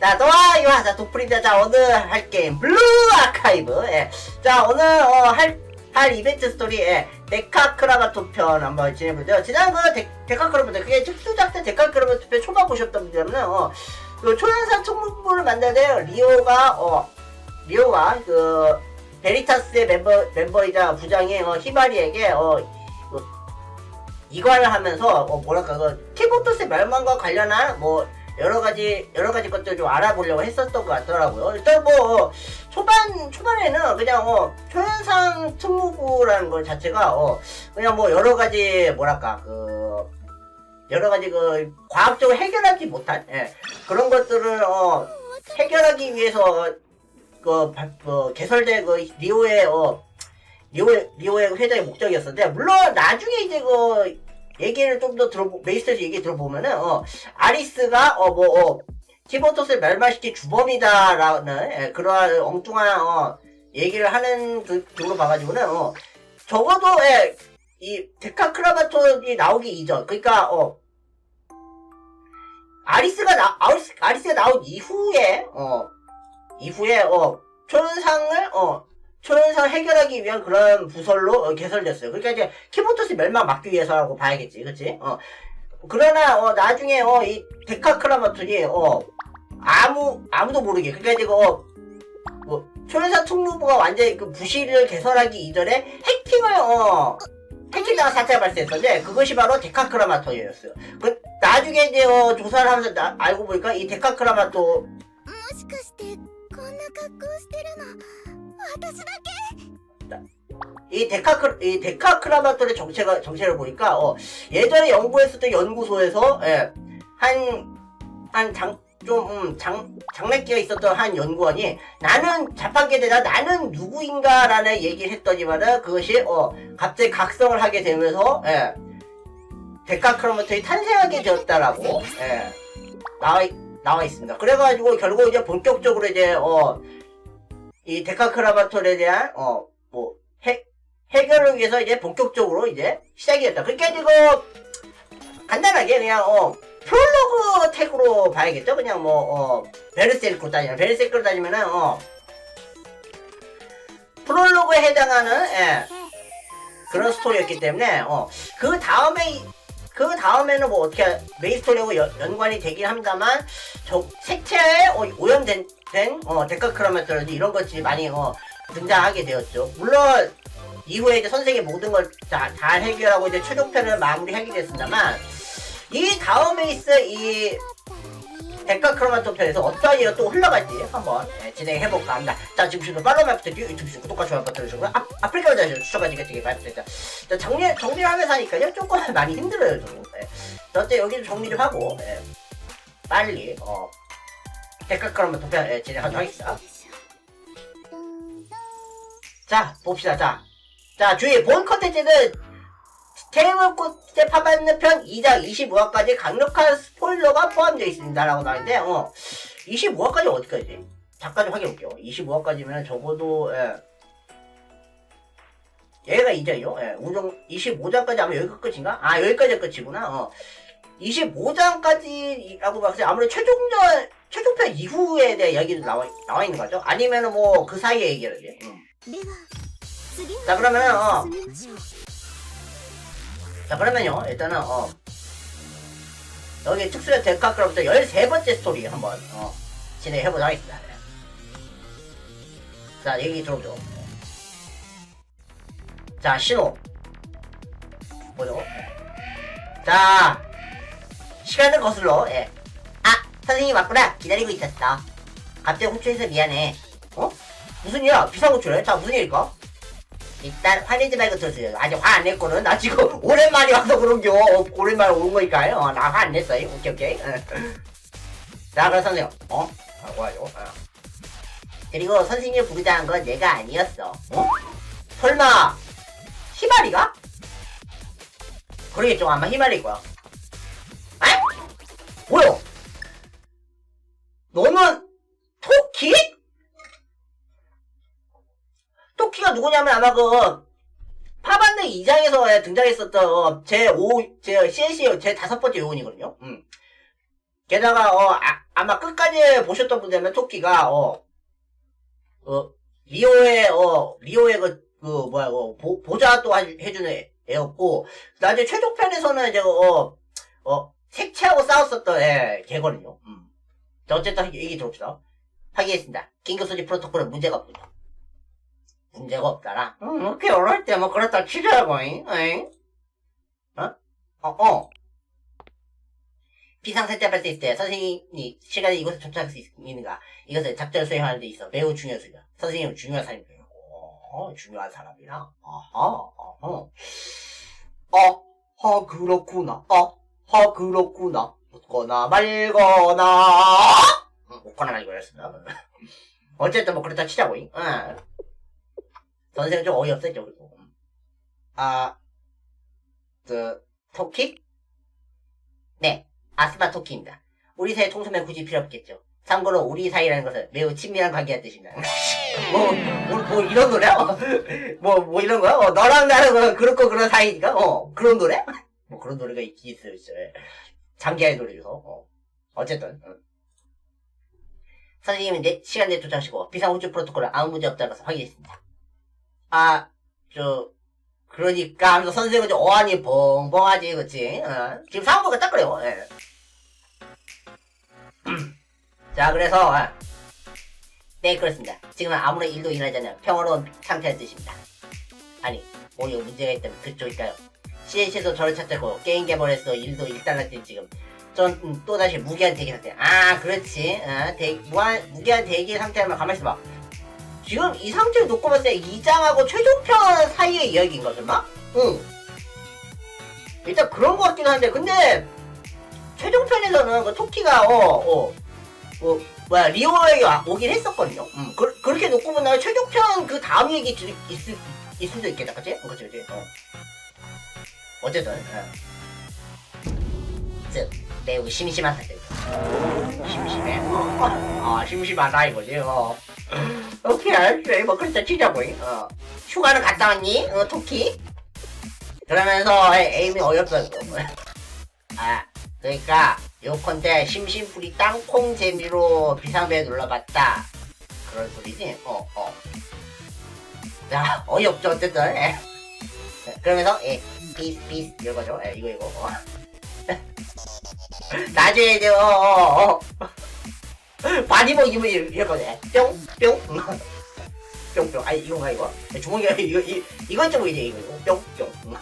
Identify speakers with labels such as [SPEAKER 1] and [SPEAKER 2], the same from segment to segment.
[SPEAKER 1] 자, 좋아요. 자, 도프리자. 자, 오늘 할 게임, 블루 아카이브. 예. 자, 오늘, 어, 할, 할 이벤트 스토리, 예. 데카크라바토 편 한번 진행해보죠. 지난 그 데, 데카크라바토, 그게 특수작전 데카크라바토 편 초반 보셨던 분들은, 어, 그 초연사 총무부를 만나는 리오가, 어, 리오가, 그, 베리타스의 멤버, 멤버이자 부장인, 어, 히바리에게, 어, 그, 이관을 하면서, 어, 뭐랄까, 그, 키보토스의 멸망과 관련한, 뭐, 여러 가지 여러 가지 것들 좀 알아보려고 했었던 것 같더라고요. 일단 뭐 초반 초반에는 그냥 어 초연상 특무부라는 것 자체가 어 그냥 뭐 여러 가지 뭐랄까 그 여러 가지 그 과학적으로 해결하지 못한 예, 그런 것들을 어 해결하기 위해서 그, 바- 그 개설된 그 리오의 어 리오의 리오의 회장의 목적이었었는데 물론 나중에 이제 그 얘기를 좀 더 들어보 메이스터즈 얘기 들어보면은 어 아리스가 어뭐 어, 티보토스를 멸망시킨 주범이다라는 예, 그러한 엉뚱한 어 얘기를 하는 그 쪽으로 봐가지고는 어 적어도 예, 이 데카크라바톤이 나오기 이전 그러니까 어 아리스가 나 아리스, 아리스가 나온 이후에 어 이후에 어 초연상을 어 초연상 해결하기 위한 그런 부설로 어, 개설됐어요. 그러니까 이제 키보토스 멸망 막기 위해서라고 봐야겠지, 그렇지? 어 그러나 어 나중에 어 이 데카크라마톤이 어 아무 아무도 모르게 그러니까 이제 어, 뭐 초연사 특무부가 완전히 그 부실을 개설하기 이전에 해킹을 어 해킹당한 사태가 발생했었는데 그것이 바로 데카크라마톤이었어요. 그 나중에 이제 어, 조사를 하면서 나- 알고 보니까 이 데카크라마톤
[SPEAKER 2] もしかしてこんな格好してるの
[SPEAKER 1] 私だ이 데카크 이 데카크라마토의 정체가 정체를 보니까 어, 예전에 연구했을 때 연구소에서 예, 한한장 좀 음, 장, 장례기가 있었던 한 연구원이 나는 자판기에 대다 나는 누구인가라는 얘기를 했더니만은 그것이 어 갑자기 각성을 하게 되면서 예, 데카크라마토이 탄생하게 되었다라고 예, 나와 나와 있습니다. 그래가지고 결국 이제 본격적으로 이제 어 이 데카크라마톤에 대한 어뭐 해 해결을 위해서 이제 본격적으로 이제 시작이 됐다. 그러니까 이거 간단하게 그냥 어 프롤로그 택으로 봐야겠죠. 그냥 뭐 어, 베르세르크로 따지면 베르세르크로 따지면은 어 프롤로그에 해당하는 예, 그런 스토리였기 때문에 어그 다음에 그 다음에는 뭐 어떻게 메인 스토리하고 연, 연관이 되긴 합니다만 저 색채에 어, 오염된 된, 어, 데카크라마토라든지 이런 것들이 많이 어, 등장하게 되었죠. 물론 이후에 이제 선생의 모든 걸 다 잘 해결하고 이제 최종편을 마무리하게 됐습니다만 이 다음에 있을 이 데카크로마토 편에서 어떤 일이 또 흘러갈지 한번 예, 진행해 볼까 합니다. 자 지금 지금 팔로우 부탁드리고 유튜브 좀 구독과 좋아요 주고 아, 아프리카 자주 추천까지 되게 말씀드렸다. 자 정리 정리를 하면서 하니까요 조금 많이 힘들어요 좀. 예. 자, 어때 여기 좀 정리 좀 하고 예. 빨리 어 데카크로마토 편 예, 진행하도록 하겠습니다. 자, 봅시다. 자, 자, 주의 본 컨텐츠는 테이블꽃에 파받는 편 2장 25화까지 강력한 스포일러가 포함되어 있습니다 라고 나오는데, 어, 25화까지 어디까지? 잠깐 좀 확인해 볼게요. 25화까지면 적어도, 예. 얘가 2장이요? 예, 우정 25장까지 아마 여기가 끝인가? 아, 여기까지가 끝이구나. 어. 25장까지라고 봤을 때 아무래도 최종전, 최종편 이후에 대한 이야기도 나와, 나와 있는 거죠? 아니면 뭐 그 사이에 얘기를
[SPEAKER 2] 해요? 응.
[SPEAKER 1] 자 그러면은 어. 자 그러면요 일단은 어. 여기 특수의 데카크로부터 13번째 스토리 한번 어, 진행해보도록 하겠습니다 자 얘기 들어보죠 자 신호 뭐죠? 자 시간을 거슬러 예. 아 선생님 왔구나 기다리고 있었어 갑자기 호출해서 미안해 어? 무슨 일이야 비상 호출해? 자 무슨 일일까? 일단 화내지 말고 들으세요. 아직 화 안 냈거든. 나 지금 오랜만에 와서 그런겨. 어, 오랜만에 온 거니까요. 어, 나 화 안 냈어요. 오케이, 오케이. 어. 자, 그럼 선생님. 어? 아, 뭐하죠? 어. 그리고 선생님 부르자는 건 내가 아니었어. 어? 설마, 희마리가? 그러겠죠. 아마 희마리일 거야. 너는 토끼? 토끼가 누구냐면 아마 그 파반드 2장에서 등장했었던 제 5, 제 CNC 제 다섯 번째 요원이거든요. 음. 게다가 어 아, 마 끝까지 보셨던 분들면 토끼가 어, 어 리오의 어 리오의 그, 그 뭐야 어, 보, 보자 또 해- 해주는 애- 애였고 나중에 최종 편에서는 이제 어, 어 색채하고 싸웠었던 애 걔거든요. 음. 자, 어쨌든 얘기 들어봅시다. 확인했습니다. 긴급 소지 프로토콜은 문제가 없군요. 문제가 없다라. 음, 이렇게 어릴 때 뭐 그렇다 치자고, 잉? 잉? 어? 어, 어. 비상사태 발생했을 때 선생님이 시간에 이곳에 도착할 수 있- 있는가? 이것을 작전을 수행하는 데 있어 매우 중요하습니다. 선생님은 중요한 사람이에요. 어, 중요한 사람이라. 아하, 어허. 어, 어, 그렇구나. 어, 어, 그렇구나. 묻거나 말거나. 응, 묻거나 말거나였습니다. 어쨌든 뭐 그렇다 치자고, 잉? 응. 선생님 좀 어이없었죠, 그리고. 아, 그, 토끼? 네, 아스마 토끼입니다. 우리 사이 통수면 굳이 필요 없겠죠. 참고로 우리 사이라는 것은 매우 친밀한 관계가 뜻입니다. 뭐, 뭐, 뭐 이런 노래야? 어, 뭐, 뭐 이런 거야? 어, 너랑 나랑 어, 그렇고 그런 사이니까? 어, 그런 노래? 뭐 그런 노래가 있긴 있어요, 진짜. 노래 중에서. 어. 어쨌든. 어. 선생님은 내, 시간 내에 도착하시고 비상호출 프로토콜은 아무 문제 것을 확인했습니다. 아, 저, 그러니까 하면서 선생님은 좀 어안이 벙벙하지, 그치? 어. 지금 상황보가 딱 그래요. 예. 자, 그래서, 아, 네, 그렇습니다. 지금은 아무런 일도 일어나지 않는 평화로운 상태의 뜻입니다. 아니, 오히려 문제가 있다면 그쪽일까요? CNC에서 저를 찾았고, 게임 개발에서 일도 일단락된 지금, 전 음, 또다시 무기한 대기 상태. 아, 그렇지. 아, 대, 무한, 무기한 대기 상태라면 가만히 있어 봐. 지금 이 상태를 놓고 봤을 때 2장하고 최종편 사이의 이야기인 거죠, 막? 응. 일단 그런 것 같긴 한데, 근데, 최종편에서는 그 토끼가, 어, 어, 뭐, 뭐야, 리오에게 와- 오긴 했었거든요. 음, 그, 그렇게 놓고 보면 최종편 그 다음 얘기 들- 있을, 있을 수도 있겠다, 그치? 그치, 그치. 어. 어쨌든, 예. 즉, 매우 심심한 사태. 심심해. 어, 어, 심심하다 이거지. 어. 오케이, 그래, 뭐 그렇다 치자고. 어. 휴가는 갔다 왔니? 어, 토끼? 그러면서 에- 에임이. 이거. 아, 그러니까 요컨대 심심풀이 땅콩 재미로 비상벨 눌러봤다. 그런 소리지? 어, 어. 야, 어이없죠, 어쨌든. 예. 그러면서, 예, 비스, 비스, 이거죠. 예, 이거, 이거. 어. 나중에 이제, 어, 어, 어. 바디복 입으면 이럴 거네. 뿅, 뿅. 뿅, 뿅. 아니, 이건가, 이거? 주먹이가, 이거, 이, 이건 좀 이제, 이거. 뿅, 뿅.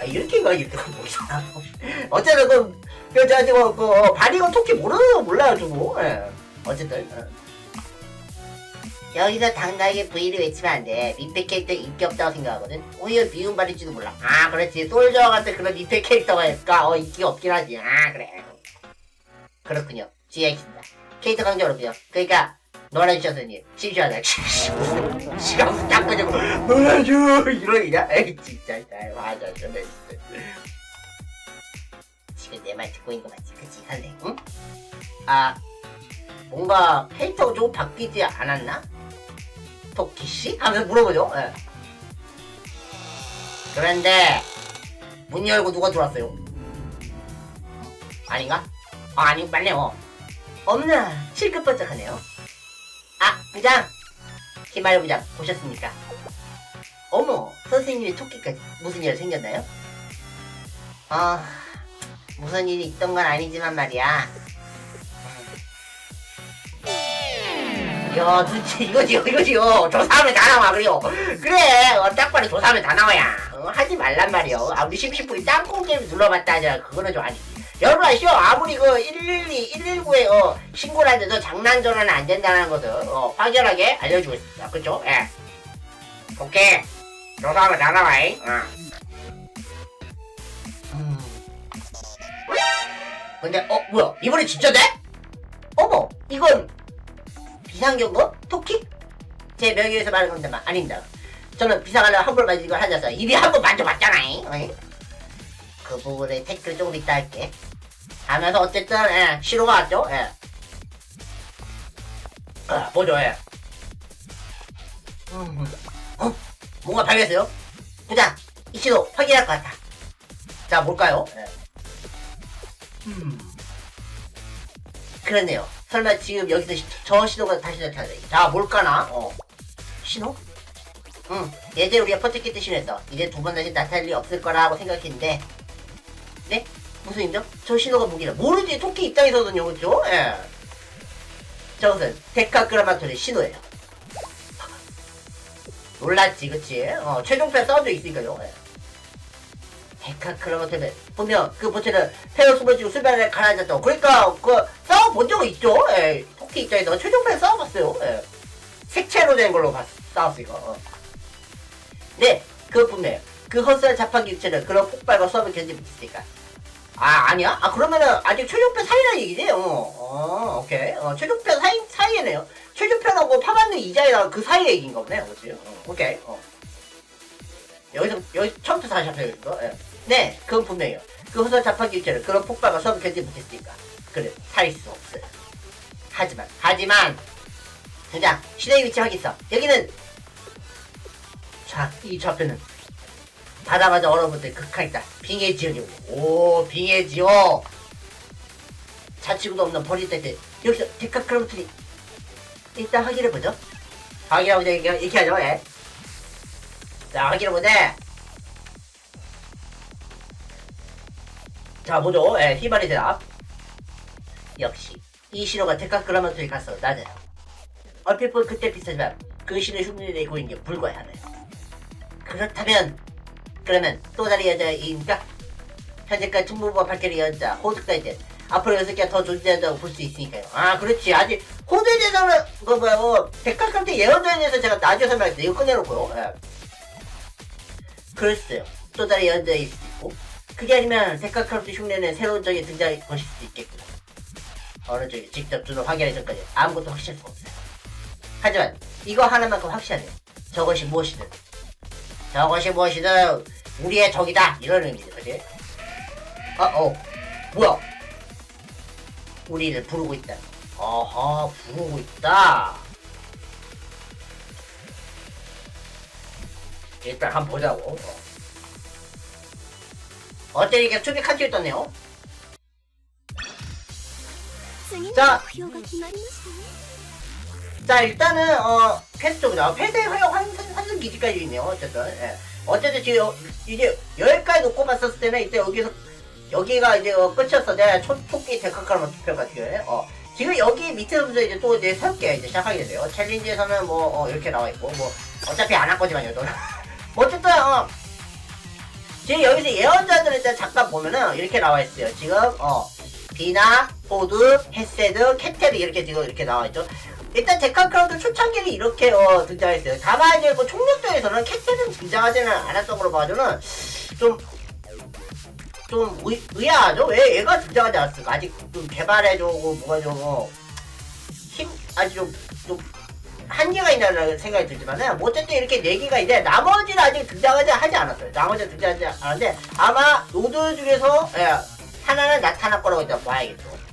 [SPEAKER 1] 아, 이렇게 가, 이렇게 가, 뭐잖아. 어쨌든, 그, 그, 저, 저, 그, 어, 바디건 토끼 모르는 거 몰라가지고, 예. 어쨌든. 어. 여기서 당당하게 V를 외치면 안 돼. 미패 캐릭터 인기 없다고 생각하거든. 오히려 미움받을지도 몰라. 아, 그렇지. 솔저 같은 그런 미패 캐릭터가 어, 인기가 없긴 하지. 아, 그래. 그렇군요. 지혜있습니다. 캐릭터 강조 어렵군요. 그러니까, 놀아주셔서 님, 심심하다. 시간 끄자고, 놀아줘! 이러기냐? 에이, 진짜. 아이, 맞아. 존나 진짜. 지금 내 말 듣고 있는 거 맞지? 그치, 선생? 응? 아, 뭔가 캐릭터가 좀 바뀌지 않았나? 토끼씨? 하면서 물어보죠. 예. 그런데 문 열고 누가 들어왔어요? 아닌가? 아 아니 맞네요. 없나? 실끝번쩍하네요. 아 부장! 히마르 부장 보셨습니까? 어머 선생님이 토끼까지 무슨 일 생겼나요? 아 무슨 일이 있던 건 아니지만 말이야. 야, 진짜 이거지요, 이거지요. 조사하면 다 나와, 그래요. 그래, 어, 딱 봐도 조사하면 다 나와야. 어, 하지 말란 말이요. 아무리 심심풀이 땅콩 게임 눌러봤다 하잖아. 그거는 좀 아니지. 여러분 아시죠? 아무리 그 112, 119에 어, 신고를 하는데도 장난 전화는 안 된다는 것을 어, 확연하게 알려주고 있습니다. 그쵸? 예. 오케이. 조사하면 다 나와, 잉? 어. 음. 근데, 어, 뭐야? 이번에 진짜 돼? 어머, 이건 비상경고? 토끼? 제 명예에서 말하는 건데만 아닙니다. 저는 비상하려 한번 만지고 하자서 입이 한번 만져봤잖아잉. 어이? 그 부분에 댓글 조금 이따 할게. 하면서 어쨌든 예, 시로가 왔죠. 예. 아, 보죠. 예. 음, 어? 뭔가 발견했어요? 부장, 이 시도 확인할 것 같아. 자, 뭘까요? 예. 음. 그렇네요. 설마 지금 여기서 시- 저 신호가 다시 나타나네. 자, 뭘까나? 어. 신호? 응. 예전에 우리가 퍼티키트 신호했어. 이제 두 번 다시 나타날 일이 없을 거라고 생각했는데. 네? 무슨 일이죠? 저 신호가 뭐길래? 모르지. 토끼 입장에서는요, 그죠? 예. 저것은 데카그라마토의 신호예요. 놀랐지, 그치? 어, 최종편 적 있으니까요. 예. 데카그라마토는 보면 그 보체는 페어 숨어지고 수면에 가라앉았다고. 그러니까 그 싸워본 적은 있죠. 예. 토끼 입장에서 최종편 싸워봤어요. 예. 색채로 된 걸로 봤, 싸웠으니까. 어. 네, 분명해요. 그 허스한 자판기 육체는 그런 폭발과 수업을 견디지 못했으니까. 아, 아니야? 아, 그러면은 아직 최종편 사이라는 얘기지? 어, 어, 오케이. 어, 최종편 사이, 사이에네요. 최종편하고 파반드 이자이랑 그 사이의 얘기인가 보네. 그치? 어, 오케이. 어. 여기서, 여기 처음부터 다시 잡혀요, 이거. 예. 네, 그건 분명해요. 그 허스한 자판기 육체는 그런 폭발과 수업을 견디지 못했으니까. 그래, 살릴 수 없어요. 하지만, 하지만, 그냥 시대의 위치 확인서. 여기는 자, 이 좌표는 바다마다 얼어붙은 극한이다. 빙의 지역이고. 오, 빙의 지역. 자치구도 없는 버릴 때 여기서 데카크로트리 일단 확인해보죠. 확인해보자, 이렇게, 이렇게 하죠, 예. 자, 확인해보자. 자, 뭐죠? 예, 희발의 대답. 역시, 이 신호가 데카크라마토에 가서 낮아요. 얼핏 보면 그때 비슷하지만 그 신의 흉내내 고인 게 불과하네요. 그렇다면 그러면 또 다른 여자입니까? 현재까지 충무부와 발길의 여자 호드가 이제 앞으로 여섯 개가 더 존재한다고 볼 수 있으니까요. 아 그렇지 아직 호드에 대해서는 그 뭐야 뭐 백학한테 예언자에 대해서 제가 나중에 설명했어요. 이거 끝내놓고요. 예. 글쎄요. 또 다른 예언자에 있을 수 있고 그게 아니면 데카크로트 흉내는 새로운 적이 등장할 것일 수도 있겠고요. 어느 쪽이 직접 눈으로 확인하기 전까지 아무것도 확실할 수가 없어요. 하지만 이거 하나만큼 확실하네요. 저것이 무엇이든 저것이 무엇이든 우리의 적이다 이런 의미죠, 그지? 어, 어, 뭐야? 우리를 부르고 있다. 어허, 부르고 있다. 일단 한번 보자고. 어때 이게 초기 칸트 있던네요
[SPEAKER 2] 자,
[SPEAKER 1] 자 일단은 어 퀘스트 쪽이다. 폐쇄 허용 환승 환승 기지까지 있네요. 어쨌든 예. 어쨌든 지금 이제 여기까지 놓고 봤었을 때는 이제 여기서 여기가 이제 어, 끝이었어. 내가 초토끼 데카카르마 투표가 지금 예. 어 지금 여기 밑에서부터 이제 또 이제 새롭게 이제 시작하게 돼요. 챌린지에서는 뭐 어, 이렇게 나와 있고 뭐 어차피 안 할 거지만요. 어쨌든 어, 지금 여기서 예언자들 일단 잠깐 보면은 이렇게 나와 있어요 지금 어 비나 포드 헤세드 캣테리 이렇게 지금 이렇게 나와 있죠 일단 데카크라우드 초창기는 이렇게 어, 등장했어요. 다만 이제 뭐 총력전에서는 캡틴은 등장하지는 않았던 걸로 봐서는 좀, 좀 의, 의아하죠? 왜 얘가 등장하지 않았을까? 아직 좀 개발해주고 뭐가 좀, 어, 힘, 아주 좀, 좀, 한계가 있다는 생각이 들지만은, 뭐 어쨌든 이렇게 네 개가 있는데, 나머지는 아직 등장하지 하지 않았어요. 나머지는 등장하지 않았는데, 아마 노드 중에서, 예, 하나는 나타날 거라고 일단 봐야겠죠.